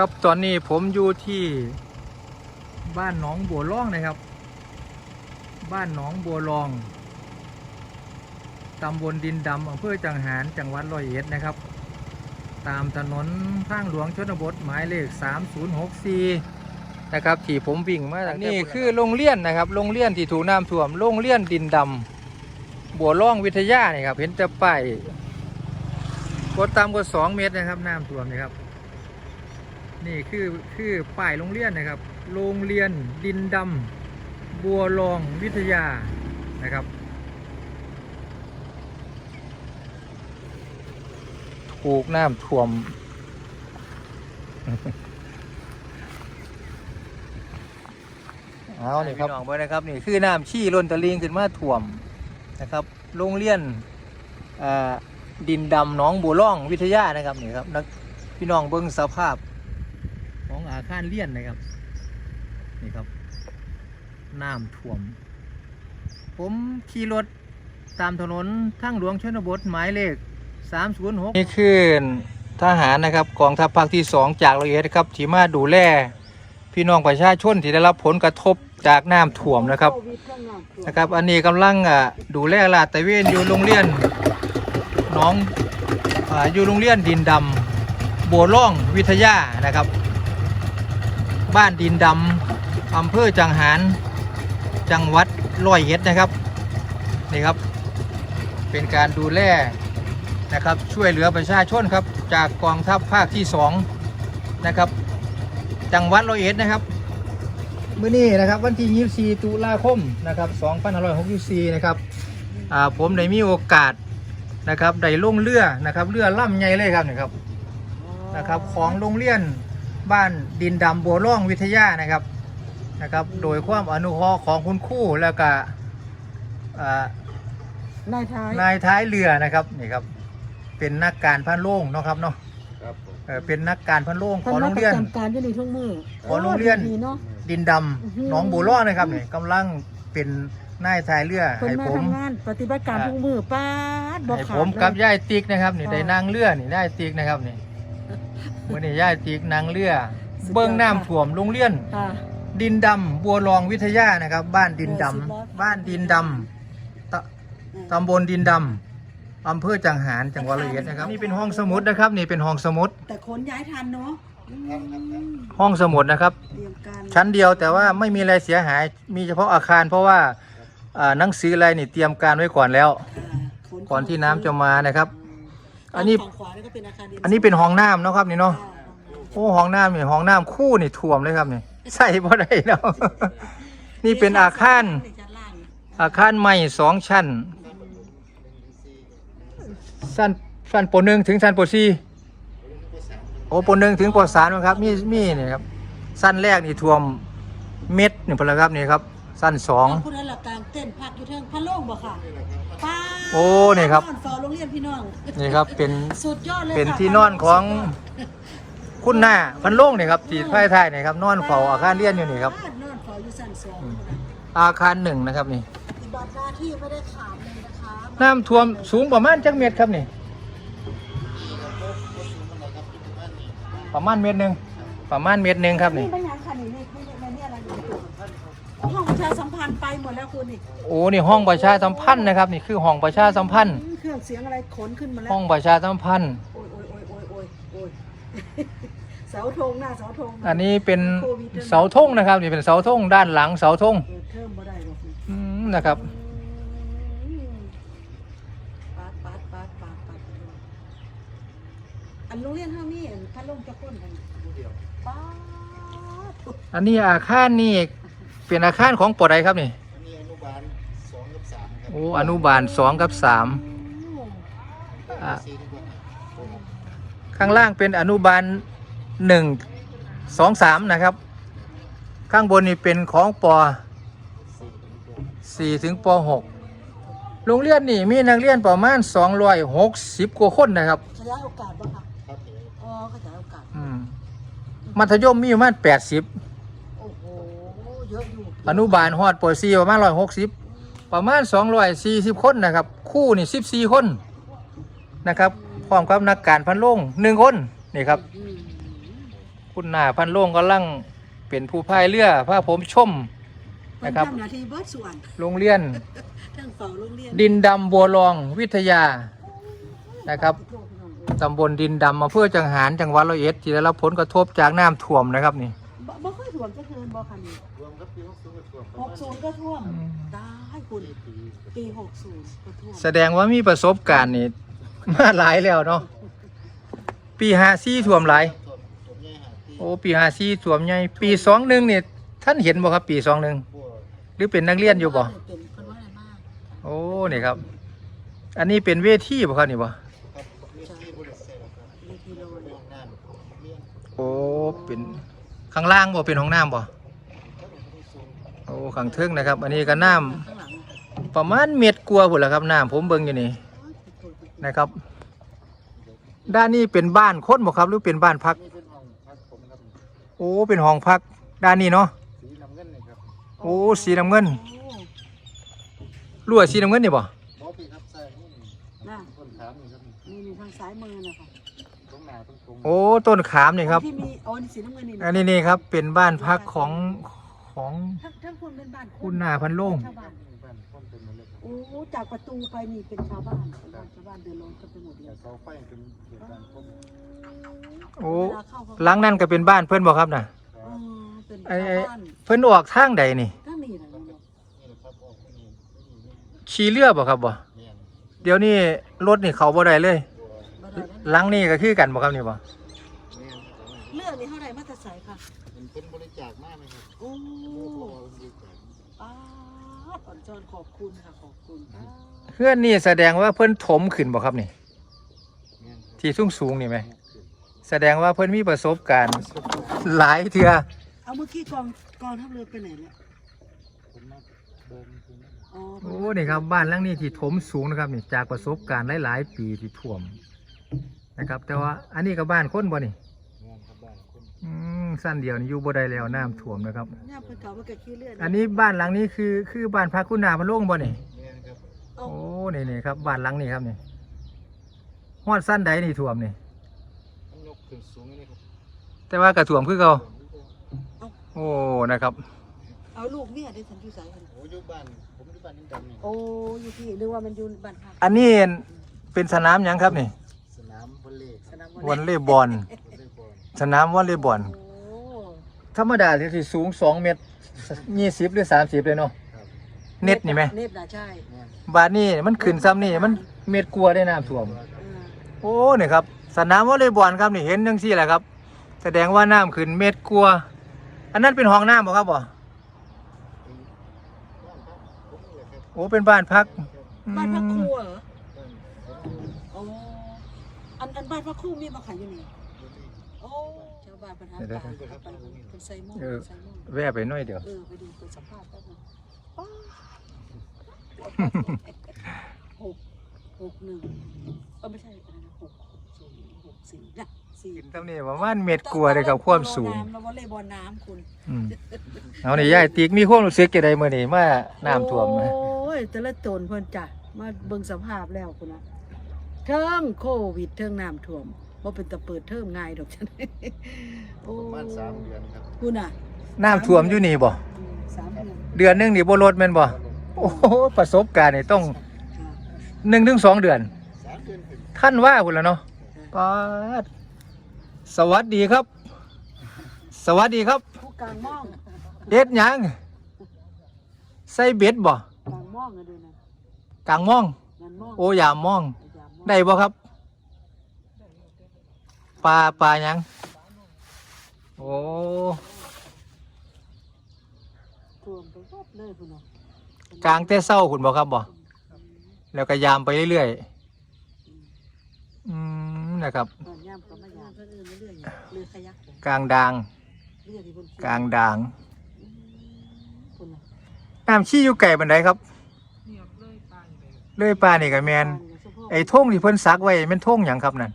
ครับตอนนี้ผมอยู่ที่บ้านหนองบัวล่องนะครับ บ้านหนองบัวลองตำบลดินดำอำเภอจังหารจังหวัดร้อยเอ็ดนะครับ ตามถนนทางหลวงชนบทหมายเลข 3064 นะครับที่ผมวิ่งมาจากนี่คือโรงเรียนนะครับโรงเรียนที่ถูกน้ำท่วมโรงเรียนดินดำบัวล่องวิทยานี่ครับเห็นจะป้ายกดตามกด2เมตรนะครับน้ำท่วมนี่ครับ นี่คือคือป้ายโรงเรียนนะครับ โรงเรียนดินดำบัวลองวิทยานะครับ ถูกน้ำท่วม เอานี่ครับน้องเบอนะครับนี่คือน้ำชี้ล้นตะลิงขึ้นมาท่วมนะครับ โรงเรียนอ่าดินดำหนองบัวล่องวิทยานะครับนี่ครับนักพี่น้องเบิ้งสภาพ คารเรียนนะครับ นี่ครับน้ำท่วม ผมขี่รถตามถนนทางหลวงชนบทหมายเลข 306 นี่คือทหารนะครับกองทัพภาคที่ 2 จากละเอียดครับที่มาดูแลพี่น้องประชาชนที่ได้รับผลกระทบจากน้ำท่วมนะครับนะครับ อันนี้กำลังดูแลลาดตะเวนอยู่โรงเรียนน้องออยู่โรงเรียนดินดำบัวล่องวิทยานะครับ บ้านดินดำอำเภอจังหารจังหวัดร้อยเอ็ดนะครับนี่ครับ เป็นการดูแลนะครับช่วยเหลือประชาชนครับจากกองทัพภาคที่2นะครับจังหวัดร้อยเอ็ดนะครับเมื้อนี้นะครับวันที่ 24 ตุลาคมนะครับ2564นะครับอ่าผมได้มีโอกาสนะครับได้ลงเรือนะครับเรือล่ำใหญ่เลยครับนี่ครับนะครับของโรงเรียน บ้านดินดำบัวร่องวิทยานะครับนะครับ โดยความอนุเคราะห์ของคุณครูแล้วก็อ่านายท้ายนายท้ายเรือนะครับนี่ครับเป็นนักการพันโล่งเนาะครับเนาะครับผมเออเป็นนักการพันโล่งขท่าองนโรรังปเรียนระจำการอยู่ในทุ่งมือของโรงเรียน ดีเนาะ ดินดอื้อหือำหนองบัวร่องนะครับนี่กำลังเป็นนายท้ายเรือคนให้มาผมทำงานปฏิบัติการอ่าทุ่งมือป้าดบอกให้ขาดผมกับเลย ย่ายติ๊กนะครับนี่อ่าได้นั่งเรือนี่ย่ายติ๊กนะครับนี่ วันนี้ย่ายติ๊กนั่งเรือสุดยอด เบิ้งค่ะน้ำท่วมโรงเรียน ค่ะ ดินดำบัวรองวิทยานะครับ บ้านดินดำโอ้สุดยอดบ้านดินดำตะตำบลดินดำอำเภอจังหารจังหวัดระยองนะครับนี่เป็นห้องสมุดนะครับ นี่เป็นห้องสมุด แต่ขนย้ายทันเนาะอืมห้องสมุดนะครับ เตรียมการชั้นเดียวแต่ว่าไม่มีอะไรเสียหายมีเฉพาะอาคาร เพราะว่าอ่าหนังสืออะไรนี่เตรียมการไว้ก่อนแล้วอ่าขก่อนที่น้ำจะมานะครับ อันนี้ ฝั่งขวานี่ก็เป็นอาคารเรียนอันนี้เป็นห้องน้ำเนาะครับนี่เนาะอ่าโอ้ห้องน้ำนี่ห้องน้ำคู่นี่ท่วมเลยครับนี่ใส่บ่ได้แล้ว นี่เป็นอาคารชั้นล่างอาคารใหม่สองชั้น สั้นสั้นปหนึ่งถึงสั้นปสี่โอ้ปหนึ่งถึงปสามนะครับ มีมีนี่ครับ สั้นแรกนี่ท่วมเม็ดนี่พนละครับนี่ครับ สั้นสองคุณนั่นหลักกลางเต้นพักอยู่เทิงพะโล่งบ่ค่ะป้าโอ้นี่ครับ นอนเฝ้าโรงเรียนพี่น้องนี่ครับเป็นสุดยอดเลยเป็นค่ะที่นอนของคุณหน้าพันโล่งนี่ครับที่ท้ายท้ายนี่ครับนอนเฝ้าอาคารเรียนอยู่นี่ครับนอนเฝ้าอยู่ชั้นสองอาคารหนึ่งนะครับนี่ ปฏิบัติหน้าที่ไม่ได้ขาดเลยนะคะน้ำท่วมสูงประมาณจักเมตรครับนี่ ประมาณเมตรหนึ่งประมาณเมตรหนึ่งครับนี่ นี่ไม่ยังค่ะนี่นี่นี่นี่นี่อะไรอยู่ตัวห้องประชาสัม พันธ์ไปหมดแล้วคุณนี่โอ้นี่ห้องประชาสัมพันธ์นะครับ นี่คือห้องประชาสัมพันธ์อืมเครื่องเสียงอะไรขนขึ้นมาแล้ว ห้องประชาสัมพันธ์ โอ้ยโอ้ยโอ้ยโอ้ยโอ้ยโอ้ยเสาธงหน้าเสาธงอันนี้เป็นเสาธงนะครับนี่เป็นเสาธงด้านหลังเสาธงเออเทิมบ่ได้หรอกนี่อืมนะครับอืมปาดปาดปาดปาดปาดอันโรงเรียนเฮามีอันพัดลมจะก้นกันปาดอันนี้อาคารนี่ เป็นอาคารของปอใดครับนี่อันนี้อนุบาลสองกับสามครับโอ้อนุบาลสองกับสามอะสี่ดีกว่าข้างล่างเป็นอนุบาลหนึ่งสองสามนะครับ ข้างบนนี่เป็นของปสี่ดีกว่าสี่ถึงปหกโรงเรียนนี่มีนักเรียนประมาณสองร้อยหกสิบกว่าคนนะครับขยายโอกาสบ่ค่ะครับผมอ๋อขยายโอกาสอืมมัธยมมีประมาณแปดสิบโอ้โหเย อะอยู่อนุบาลฮอดปสี่ประมาณร้อยหกสิบประมาณสองร้อยสี่สิบคนนะครับ คู่นี่สิบสี่คนนะครับพร้อมกับนักการพันโลงหนึ่งคนนี่ครับอืมคุณนาพันโล่งกำลังเป็นผู้พายเรือพาผมชมเพิ่นนะครับทำหน้าที่เบิดส่วนโรงเรียนทั้งเฝ้าโรงเรียนดินดำบัวรองวิทยานะครับตำบลดินดำอำเภอจังหารจังหวัดร้อยเอ็ดที่ได้รับผลกระทบจากน้ำท่วมนะครับนี่ บ่บ่ค่อยถ่วมจะเกินบ่คันนี้รวมครับปีหกศูนย์ก็ท่วมหกศูนย์ก็ท่วมอืมตายคุณปีปีหกศูนย์ก็ท่วมแสดงว่ามีประสบการณ์นี่ มาหลายแล้วเนาะปีห้าสี่ท่วมหลายท่วมท่วมใหญ่หาปีโอ้ปีห้าสี่ท่วมใหญ่ปีสองหนึ่งเนี่ยท่านเห็นบ่ครับ ปีสองหนึ่งพวกหรือเป็นนักเรียนอยู่บ่เป็นคนว่าอะไรมากโอ้นี่ครับ อันนี้เป็นเวทีบ่ครับนี่บ่ครับมีที่บริษัทครับในกิโลเรื่เนี่อยงน้ำเรียนโอ้เป็น ข้างล่างบ่เป็นห้องน้ำบ่โอ้ข้างเทิงนะครับ อันนี้ก็น้ำประมาณเม็ดกลัวาพุ่นละครับน้ำผมเบิ่งอยู่นี่นะครับ ด้านนี้เป็นบ้านคนบ่ครับหรือเป็นบ้านพัก โอ้เป็นห้องพัก ด้านนี้เนาะโอ้สีน้ำเงินรั่วสีน้ำเงินนี่บ่หมอพี่ครับใส่นี่น่ะต้นขามนี่ครับนี่นี่ทางซ้ายมือนะคะ โอ้ต้นขามนี่ครับ ที่มีอ๋อนี่สีน้ำเงินนี่ะอันนี้นี่ครับเป็นบ้านพักของของทั้งทั้งคนเป็นบ้านคุณนาพันโล่งชาวบ้านบ้านต้นเป็นหมดเลยครับโอ้จากประตูไปนี่เป็นชาวบ้านเป็นบ้านชาวบ้านเดินลงกันไปหมดเลแต่ยเสาไฟเป็นเกี่ยวกับผมโอ้เวลาเข้าก็หลังนั่นก็เป็นบ้านเพิ่นบ่ครับน่ะ เออเป็นไอ้ชาวไอ้ บ้านเพิ่นออกทางใดนี่ถ้ามีนะนี่แหละครับออกที่นี่ที่นี่ขี่เรือบ่ครับบ่ เนี่ยเดี๋ยวนี้รถนี่เข้าบ่ได้เลยตัวบ่ได้นะ หลังนี่ก็คือกันบ่ครับนี่บ่เนี่ยเรื่องนี้เท่าไหร่มาตรสายค่ะเป็นเป็นบริจาคมากไหมครับโอ้โอ้โหบริจาคป้าดอ่อนจอนขอบคุณค่ะขอบคุณป้าดเพื่อนนี่แสดงว่าเพิ่นถมขึ้นบ่ครับนี่เนี่ยครับที่สูงสูงๆนี่ไหม แสดงว่าเพิ่นมีประสบการณ์ หลายเทื่อเอาเมื่อกี้กองกองทัพเรือไปไหนเนี่ยผมมาเดินคืนนั้นอ๋อโอ้นี่ครับบ้านหลังนี้ที่ถมสูงนะครับนี่จากประสบการณ์หลายๆปีที่ท่วม นะครับ แต่ว่าอันนี้ก็บ้านคนบ่นี่งานครับบ้านคนอืมสั้นเดียวนี่อยู่บ่ได้แล้วน้ำท่วมนะครับเนี่ยเป็นเก่ามาเกิดขี้เลือดอันนี้บ้านหลังนี้คือคือบ้านพักคุณนาพะโล่งบ่นี่เนี่ยครับเอาโอ้นี่นี่ครับบ้านหลังนี้ครับนี่ฮอดสั้นใดนี่ท่วมนี่มันยกขึ้นสูงนี่ครับแต่ว่าก็ท่วมคือเก่าเอาโอ้นะครับ เอาลูกเมียได้สันที่สายกันโอ้ยอยู่บ้านผมอยู่บ้านนินดำนี่โอ้อยู่ที่หรือว่ามันอยู่บ้านพักอันนี้เป็นสนามหยังครับนี่สน วอลเลย์บอลวอลเลย์บอลสนามวอลเลย์บอลโอ้ธรรมดาที่สูง2เมตร20หรือ30เลยเนาะครับเน็ตนี่ไหมเน็ตนะใช่เนี่ยบาดนี้มันขึ้นซ้ำนี่มันเม็ดกลัวได้น้ำท่วมเออโอ้นี่ครับสนามวอลเลย์บอลครับนี่เห็นจังซี่แหละครับ แสดงว่าน้ำขึ้นเม็ดกลัว อันนั้นเป็นห้องน้ำบ่ครับบ่บ้านพักผมนี่แหละครับโอ้เป็นบ้านพักอืบ้านพักคมรูเหรอ บ้านผมอยู่ โอ้ อันอันบ้านพักครูมีมาขายอยู่นี่อยู่นี่โอ้ชาวบ้านปัญหาป่าไปเป็นไซมอนไซมอนแวะไปหน่อยเดียว เออไปดูไปสัมภาษณ์แป๊บนึงป้าหกหกหนึ่งเออไม่ใช่อะไรนะหกศูนย์หกสี่นะสี่ขึ้นซ้ำนี่ประมาณเม็ดกลัวเลยครับความสูงน้ำแล้ววอลเลย์บอลน้ำคุณอืมเอานี่ยายติ๊กมีความรู้สึกจังไดมื้อนี้มาน้ำท่วมนะโอ้ยแต่ละตนเพิ่นจ้ะมาเบิ่งสภาพแล้วคุณนะ เทิงโควิดเทิงน้ำท่วมว่าเป็นตะเปิดเทิมง่ายดอกฉันโอ้ประมาณสามเดือนครับคุณอะน้ำท่วมอยู่นี่บ่อืมสามเดือนเดือนหนึงนี่บ่ลดแม่นบ่โอ้โหประสบการณ์นี่ต้องค่ะ1ถึง2เดือน สามเดือนถึงท่านว่าพุ่นแล้วเนาะปาดสวัสดีครับ สวัสดีครับ ผู้กลางม่องเด็ดหยัง ใส่เบ็ดบ่กลางม่องอะด้วยนะกลางมองงานม่องโอ้ยามมองยามม่อง ได้บ่ครับปลาปลาหยังโอ้ท่วมไปหมดเลยคุณน่ะกลางแต่เศร้าคุณบ่ครับบ่แล้วก็ยามไปเรื่อยๆอืมนะครับตอนย่ำก็มายามเพื่อนอื่นเรื่อยๆเรือขยักกลางดางเรือที่บนกลางดางคุณน่ะน้ำชี้อยู่ไก่บันไดครับเลยปลานี่ก็แมน ไอ้ท่งที่เพิ่นซักไว้แม่นท่งหยังครับนั่น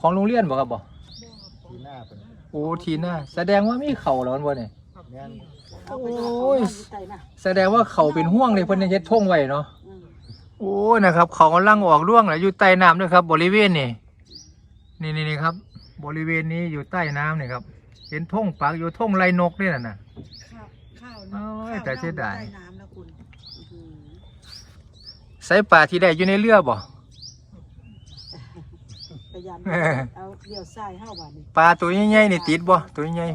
ของโรงเรียนบ่ครับบ่ทีหน้าเป็นโอ้ทีหน้า แสดงว่ามีเข่าแล้วบ่เนี่ยงานเอาไปโอ้ยไต่น่ะแสดงว่าเขาเป็นห่วงเลยเพิ่นยังเฮ็ดท่งไว้เนาะอืมโอ้นะครับเขากำลังออกร่วงแล้วอยู่ใต้น้ำด้วยครับ บริเวณนี่นี่นี่นี่ครับ บริเวณนี้อยู่ใต้น้ำนี่ครับ เห็นท่งปักอยู่ท่งไรนกนี่น่ะนะข้าวข้าวโอ้ยข้าวแต่เสียดาย ใต้น้ำนะคุณอื้อหือ ใส่ปลาที่ได้อยู่ในเรือบ่ พยายามเออ เอาเลี้ยวซ้ายเข้าบ้านนี่ปลาตัวใหญ่ๆนี่ติดบ่ตัวใหญ่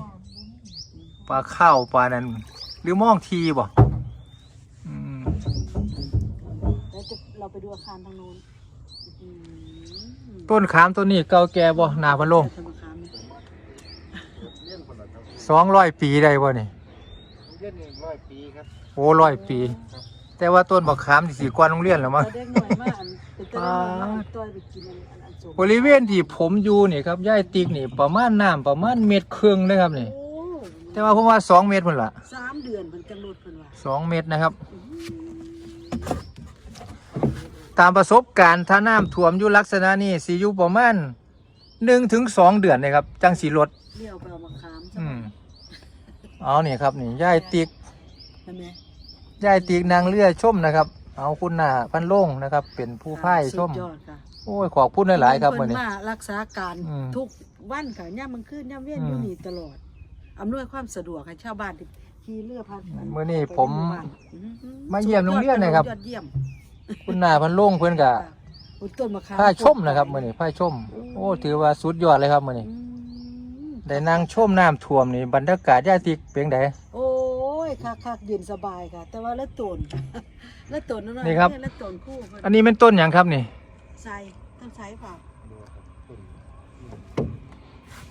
ปลาข้าวปลานั้นหรือมองทีบ่อืมแล้วจะเราไปดูอาคารทางโน้นอื้อหือต้นขามต้นนี้เก่าแก่บ่หนาพันโลง ธนาคารนี่เลี้ยงคนละครับสองร้อยปีได้บ่นี่เลี้ยงเองร้อยปีครับโอ้ร้อยปี แต่ว่าต้นบักขามที่สีกว่าโรงเรียนแล้วมั้งเราได้หน่อยมากอันเป็นตัวได้หน่อยมากต้อยไปกินอันอันอันสมบริเวณที่ผมอยู่นี่ครับย่ายติ๊กนี่ประมาณน้ำประมาณเม็ดครึ่งนะครับนี่ โอ้แต่ว่าผมว่าสองเมตรพุ่นละสามเดือนมันจังลดเพิ่นว่าสองเมตรนะครับ ตามประสบการณ์ถ้าน้ำท่วมอยู่ลักษณะนี้สีอยู่ประมาณหนึ่งถึงสองเดือนนะครับ จังสีลดเลี้ยวไปเอามาขามอืมเอานี่ครับนี่ย่ายติ๊ก ใช่ไหม ย่ายติ๊กนางเรือชมนะครับ เอาคุณหน้าพันโล่งนะครับ เป็นผู้พ่ายชม สุดยอดค่ะโอ้ยขอบคุณหลายๆครับเพิ่วันนนี้มารักษาการอืมทุกวันค่ะย่ามมันขึ้นย่ามเวียนอืมอยู่นี่ตลอดอำนวยความสะดวกให้ชาวบ้านที่ขี่เรือผ่านมื้อนี้ผมไปหบ้านอื้อหือมาเยี่ยมโรงเรียนนะครับยอดเยี่ยมคุณหน้าพันโล่งเพื่อนกะค่ะอุยต้นมะขาม พ่ายชมนะครับมื่อนี้พ่ายชม โอ้ถือว่าสุดยอดเลยครับมื่อนี้อืมได้นั่งชมน้ำท่วมนี่บรรยากาศย่าติกเพียงใดโอ้ ยคักคักๆเย็นสบายค่ะ แต่ว่าละตนละตนอยๆนี่ครับ ละตนคู่เพิ่นอันนี้เป็นต้นอย่างครับนี่ใส่ต้นไทรเปล่าดูครับต้น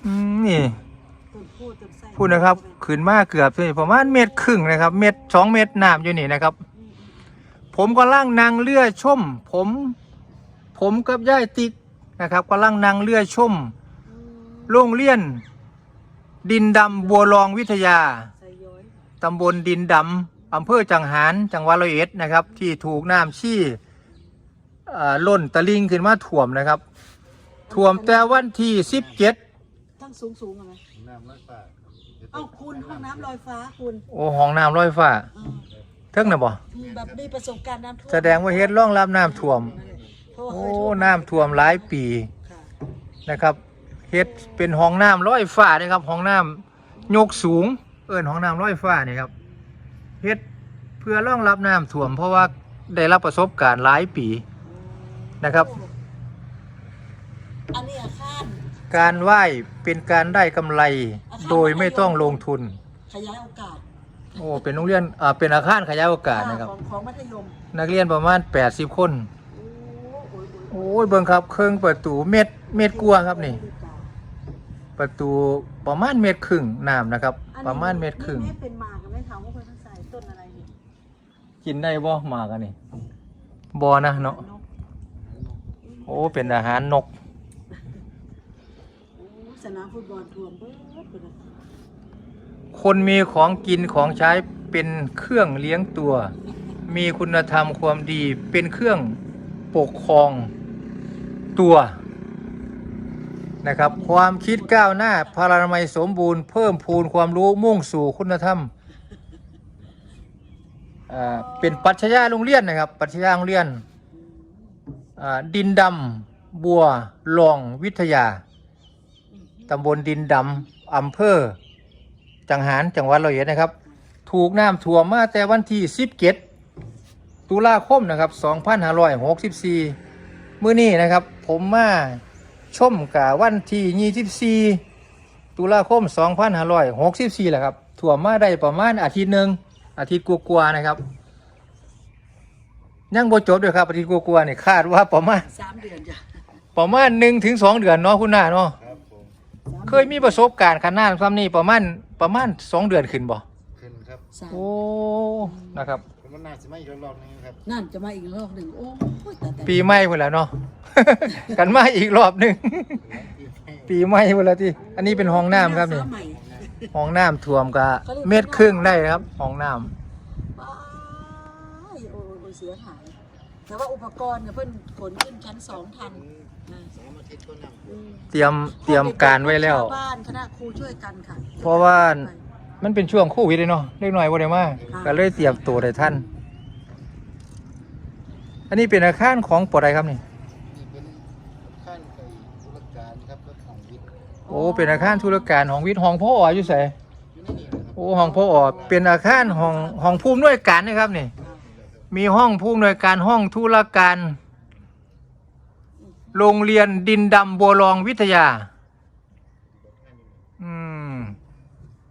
อืมนี่ต้นคู่ต้นไทรพูดนะครับขึ้นมาเกือบสิประมาณเมตรครึ่งนะครับ เมตรสองเมตรน้ำอยู่นี่นะครับอืมผมก็ล่างนางเรือชม ผม ผมกับย่ายติ๊กนะครับก็ล่างนางเรือชมอืมโรงเรียนดินดำบัวรองวิทยาใส่ย้อย ตำบลดินดำอำเภอจังหารจังหวัดร้อยเอ็ดนะครับ ที่ถูกน้ำชี่เอ่อล้นตะลิงขึ้นมาถ่วมนะครับถ่วมแต่วันที่สิบเจ็ดทั้งสูงสูงๆอะไหมน้ำร้อยฟ้าครับเอ้าคุณห้องน้ำลอยฟ้าคุณโอ้ห้องน้ำร้อยฟ้าอ่าเทิงนะบ่มีแบบได้ประสบการณ์น้ำท่วมแสดงว่าเฮ็ดร่องรับน้ำท่วมเพราะว่าโอ้เคยท่วมน้ำท่วมหลายปีค่ะนะครับเฮ็ดเป็นห้องน้ำร้อยฟ้านะครับห้องน้ำยกสูง เอิ้นห้องน้ำร้อยฟ้านี่ครับเฮ็ดเพื่อรองรับน้ำท่วม เพราะว่าได้รับประสบการณ์หลายปีนะครับ อันนี้อาคารการไหว้เป็นการได้กำไรโดยไม่ต้องลงทุน ขยายโอกาสโอ้เป็นโรงเรียนอ่าเป็นอาคารขยายโอกาสนะครับ ของของมัธยมนักเรียนประมาณ 80 คน โอ้โหโอ้ยเบิ่งครับ เครื่องประตูเม็ดเม็ดกลัวาครับนี่ ประตูประมาณเม็ดครึ่งน้ำนะครับ ประมาณเม็ดครึ่งนี่เป็นหมากกันไหมถามว่าเพิ่นทั้งใส่ต้นอะไรนี่กินได้บ่หมากันนี่บ่นะเนาะนกโอ้เป็นอาหารนกโอ้สนามฟุตบอลท่วมเบิดเบิดเลยคนมีของกินของใช้เป็นเครื่องเลี้ยงตัว มีคุณธรรมความดีเป็นเครื่องปกครองตัว นะครับ ความคิดก้าวหน้าพลานามัยสมบูรณ์เพิ่มพูนความรู้มุ่งสู่คุณธรรมเป็นปรัชญาโรงเรียนนะครับปรัชญาโรงเรียนดินดำบัวลองวิทยาตำบลดินดำอำเภอ จังหารจังหวัดร้อยเอ็ดนะครับ ถูกน้ำท่วมมาแต่วันที่17ตุลาคมนะครับ2564มื้อนี้นะครับ ผมมา ชมกะวันที่24ตุลาคม2564แหละครับท่วมมาได้ประมาณอาทิตย์หนึ่งอาทิตย์กว่าๆนะครับ ยังบ่จบด้วยครับอาทิตย์กว่าๆนี่คาดว่าประมาณสามเดือนจ้ะประมาณ1ถึง2เดือนเนาะคุณหน้าเนาะครับผมสาเคยมีประสบการณ์ขนาดซ้ำนี่ประมาณประมาณสองเดือนขึ้นบ่ขึ้นครับสามโอ้นะครับ มันน่าจะไม่อีกรอบนึงครับนั่นจะมาอีกรอบหนึ่งโอ้ยแต่แต่ปีใหม่หมดแล้วเนาะ กันมาอีกรอบหนึ่งปีใหม่หมดแล้วที่อันนี้เป็นห้องน้ำครับนี่ ฟ้าใหม่ห้องน้ำท่วมกะเม็ดครึ่งได้ครับห้องน้ว้ายโอ้ยโอ้ยเสียหายแต่ว่าอุปกรณ์เนี่ยเพิ่นขนขึ้นชั้นสองทันนะสองอาทิตย์ก็นั่งอืมำเตรียมเตรียมการไว้แล้ว ชาวบ้านคณะครูช่วยกันค่ะเพราะว่า มันเป็นช่วงโควิดเลยเนาะเล็กน้อยบ่ได้มาก็เลยเตรียมตัวได้ท่าน อันนี้เป็นอาคารของปอใดครับนี่ นี่เป็นขั้นไปธุรการครับโอ้ เป็นอาคารธุรการของวิทย์ห้องพ่ออยู่ไสอยู่ในนี่นะครับโอ้ห้องพ่อเป็นอาคารห้องห้องผู้อำนวยการนะครับนี่ มีห้องผู้อำนวยการห้องธุรการ โรงเรียนดินดำบัวรองวิทยา อืม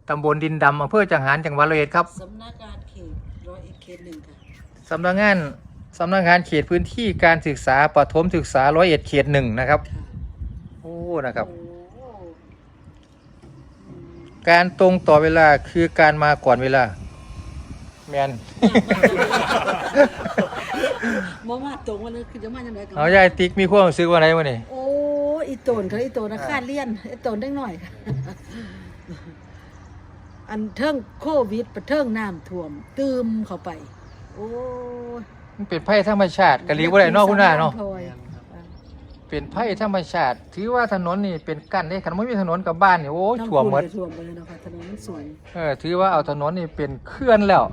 ตำบลดินดำอำเภอจังหารจังหวัดร้อยเอ็ดครับสำนักงานเขตร้อยเอ็ดเขตหนึ่งค่ะสำนักงานสำนักงานเขตพื้นที่การศึกษาประถมศึกษาร้อยเอ็ดเขตหนึ่งนะครับค่ะโอ้นะครับ โอ้อืมการตรงต่อเวลาคือการมาก่อนเวลาแมน บ่มาตรงวันนี้คือจะมาจังได๋เอายายติ๊กมีความรู้สึกว่าไรวะนี่ โอ้อีโตนเขาอีโตนนะคาดเลี่ยนอีโตนได้หน่อยค่ะ อันเทิงโควิดประเทิงน้ำท่วม ตืมเข้าไป โอ้ยมันเป็นไพ่ธรรมชาติกะลีบ่ได้เนอกคุณนาเนาะพลอยแม่นครับเป็นไพ่ธรรมชาติ ถือว่าถนนนี่เป็นกั้นได้คันไม่มีถนนกับบ้านนี่โอ้ยน้ำท่วมหมด ท่วมไปเลยเนาะค่ะถนนมันสูงเออถือว่าเอาถนนนี่เป็นเคลื่อนแล้ว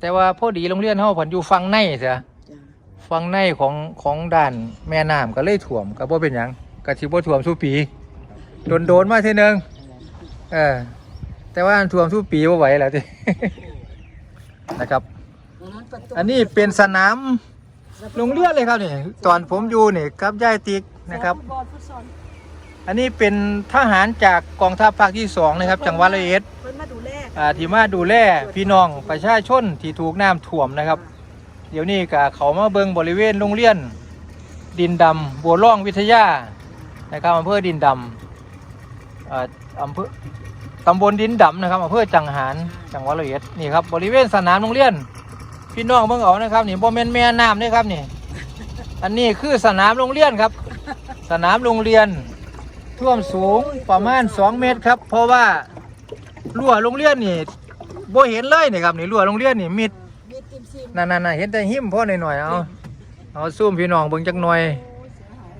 แต่ว่าพอดีโรงเรียนเฮาเพิ่นอยู่ฝั่งในเสียจ้ะฝั่งในของของด้านแม่น้ำก็เลยท่วมก็บ่เป็นหยังก็สิบ่ท่วมทุกปีโดนๆมาเทื่อนึงเออ แต่ว่าท่วมทุกปีบ่ไหวแล้วตินะครับ อันนี้เป็นสนามโรงเรียนเลยครับนี่ตอนผมอยู่นี่กับยายติ๊กนะครับฟุตบอลฟุตซอลอันนี้เป็นทหารจากกองทัพภาคที่สองนะครับ จังหวัดร้อยเอ็ดเพิ่นมาดูแลอ่าที่มาดูแลพี่น้องประชาชนที่ถูกน้ำท่วมนะครับ เดี๋ยวนี้ก็เขามาเบิงบริเวณโรงเรียน ดินดำบัวร่องวิทยานะครับอำเภอดินดำอ่าอำเภอ ตำบลดินดำนะครับอำเภอจังหารจังหวัดร้อยเอ็ดนี่ครับบริเวณสนามโรงเรียน พี่น้องเบิ่งเอานะครับนี่บ่แม่นแม่น้ำนี่ครับนี่ อันนี้คือสนามโรงเรียนครับ สนามโรงเรียน ท่วมสูงประมาณ 2 เมตรครับ เพราะว่ารั้วโรงเรียนนี่บ่เห็นเลยนี่ครับนี่รั้วโรงเรียนนี่มิดนั่นๆเห็นแต่หิมพ่อหน่อยๆเอาเอาซูมพี่น้องเบิ่งจักหน่อย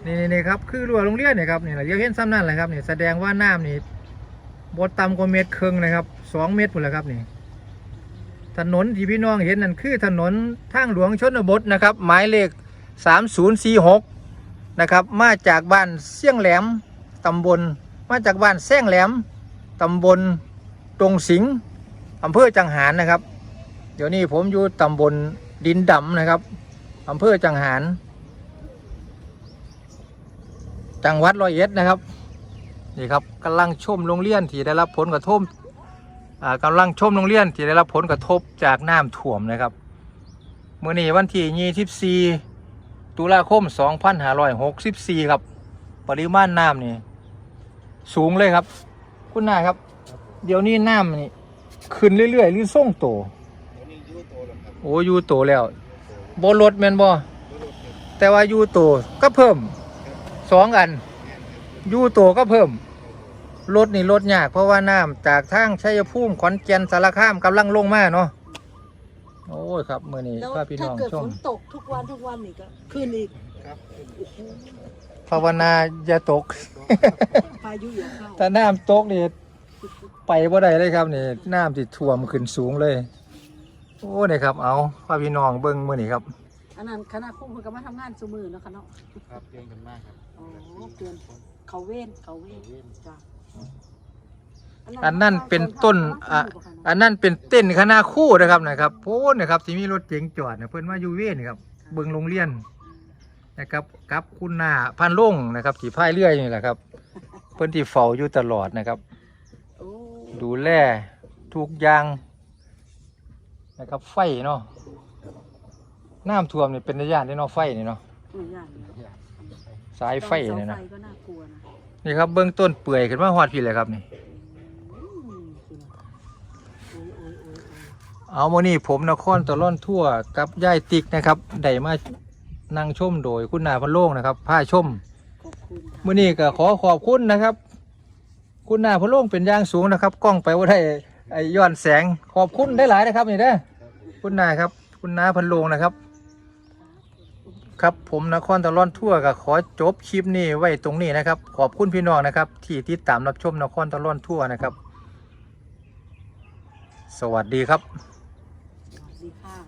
นี่นี่ครับคือรั้วโรงเรียนนี่ครับนี่แหละเดี๋ยวเห็นซ้ำนั่นแหละครับนี่แสดงว่าน้ำนี่ บ่ต่ำกว่าเมตรครึ่งนะครับสองเมตรพุ่นแหละครับนี่ถนนที่พี่น้องเห็นนั่นคือถนนทางหลวงชนบทนะครับหมายเลข 3046 นะครับมาจากบ้านเสี่ยงแหลมตำบล มาจากบ้านแซงแหลมตำบลตรงสิงอำเภอจังหารนะครับ เดี๋ยวนี้ผมอยู่ตำบลดินดำนะครับอำเภอจังหารจังหวัดร้อยเอ็ดนะครับ นี่ครับกำลังชมโรงเรียนที่ได้รับผลกระทบอ่ากำลังชมโรงเรียนที่ได้รับผลกระทบจากน้ำท่วมนะครับเมื่อนี้วันที่ 24 ตุลาคม 2564 ครับ ปริมาณน้ำนี่สูงเลยครับ คุณนายครับ เดี๋ยวนี้น้ำนี่ขึ้นเรื่อยๆหรือส่งโตเดี๋ยวนี้อยู่โตแล้วบโอ้ยูโตแล้วบนรถแมนบ่แต่ว่ายูโตก็เพิ่มสองอัน อยู่โตก็เพิ่มรถนี่รถยากเพราะว่าน้ำจากทางชัยภูมิขอนแก่นสารคามกำลังลงมาเนาะโอ้ยครับมื่อนี้แล้วพาพี่ถ้าน้องเกิดชฝมนตกทุกวันทุกวันนี่ก็ขึ้นอีกครับภาวนาอย่าตก พายุอย่าเข้าถ้าน้ำตกนี่ไปบ่ได้เลยครับนี่น้ำติดท่วมขึ้นสูงเลย โอ้นี่ครับเอาพาพี่น้องเบิ่งมื่อนี้ครับ อันนั้นคณะครูเพิ่นก็มาทำงานซุมือเนาะค่ะเนาะครับเตือนกันมากครับอ๋อเตือน เขาเว้นเขาเว้นจ้ะอันนั้นเป็นต้นอะอันนั้นเป็นเต้นคณะคู่นะครับนะครับโอ้นะครับที่มีรถเก๋งจอดเนี่ยเพิ่นมาอยู่เว้นครับ เบิ่งโรงเรียนนะครับกับคุณนาพันลงนะครับที่พายเรือนี่แหละครับ เพิ่นที่เฝ้าอยู่ตลอดนะครับโอ้ดูแลทุกอย่างนะครับไฟเนาะน้ำท่วมนี่เป็นระยะนี่เนาะไฟนี่เนาะไม่ยากนะ สายไฟนี่เสานะไฟก็น่ากลัวนะนี่ครับเบื้องต้นเปื่อยขึ้นมาฮอดพี่เลยครับนี่ อืมคือนะโอ้ยโอ้ยโอ้ยโอ้ยเอาโมนี่ผมนครตะล่อนทั่วกับยายติ๊กนะครับได้มานั่งชมโดยคุณนาพันโล่งนะครับผ้าชม ขอบคุณค่ะ มื่อนี้ก็ขอขอบคุณนะครับ คุณนาพันโล่งเป็นอย่างสูงนะครับ กล้องไปว่าได้ไอ้ย้อนแสงขอบคุณได้หลายๆนะครับนี่เด้อคุณนาครับ คุณนาพันโลงนะครับ ครับผมนครตะล่อนทั่วก็ขอจบคลิปนี้ไว้ตรงนี้นะครับ ขอบคุณพี่น้องนะครับ ที่ติดตามรับชมนครตะล่อนทั่วนะครับ สวัสดีครับ สวัสดีค่ะ